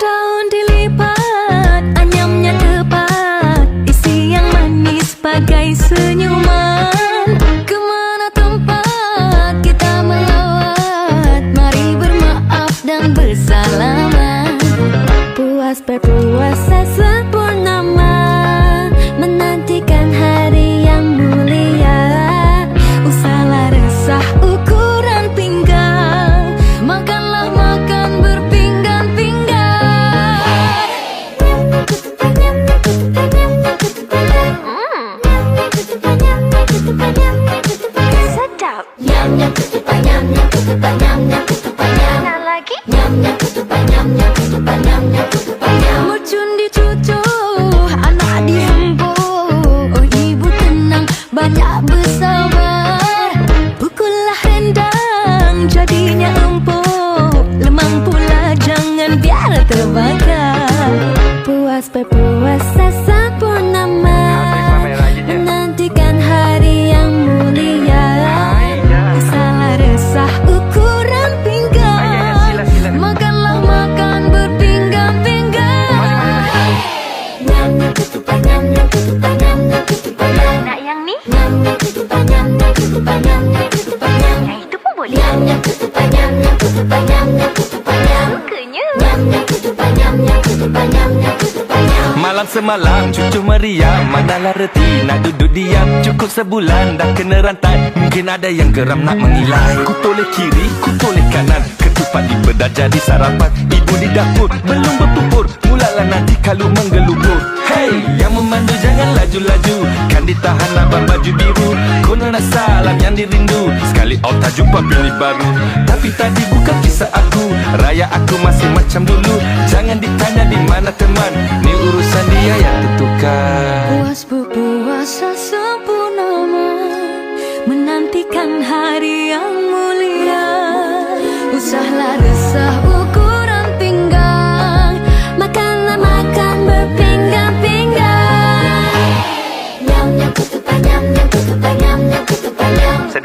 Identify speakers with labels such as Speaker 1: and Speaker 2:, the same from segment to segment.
Speaker 1: Daun dilipat, anyamnya tepat. Isi yang manis bagai senyuman. Kemana tempat kita melawat? Mari bermaaf dan bersalaman. Puas berpuasa
Speaker 2: Malam semalam cucu meriam Manalah reti nak duduk diam. Cukup sebulan dah kena rantai. Mungkin ada yang geram nak mengilai. Ku toleh kiri, ku toleh kanan. Ketupat di bedah jadi sarapan. Ibu di dapur belum bertumpur Mulalah nanti kalau menggelubur Ditahan abang baju biru. Kau nak salam yang dirindu. Sekali out tak jumpa pilih baru. Tapi tadi bukan kisah aku. Raya aku masih macam dulu. Jangan ditanya di mana teman. Ni urusan dia yang tentukan
Speaker 1: Puas berpuasa sempurnama Menantikan hari yang mulia. Usahlah resah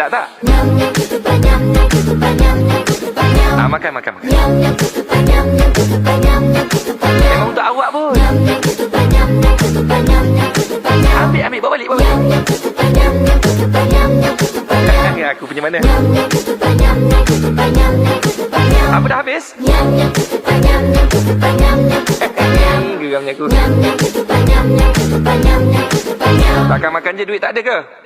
Speaker 3: ketupat nyam
Speaker 2: Ah, makan, makan, makan Memang untuk awak pun Ambil, ambil, bawa balik, bawa balik
Speaker 3: nyam
Speaker 2: Aku punya mana? Apa dah habis? Hmm, geramnya aku Takkan makan je duit tak ada ke?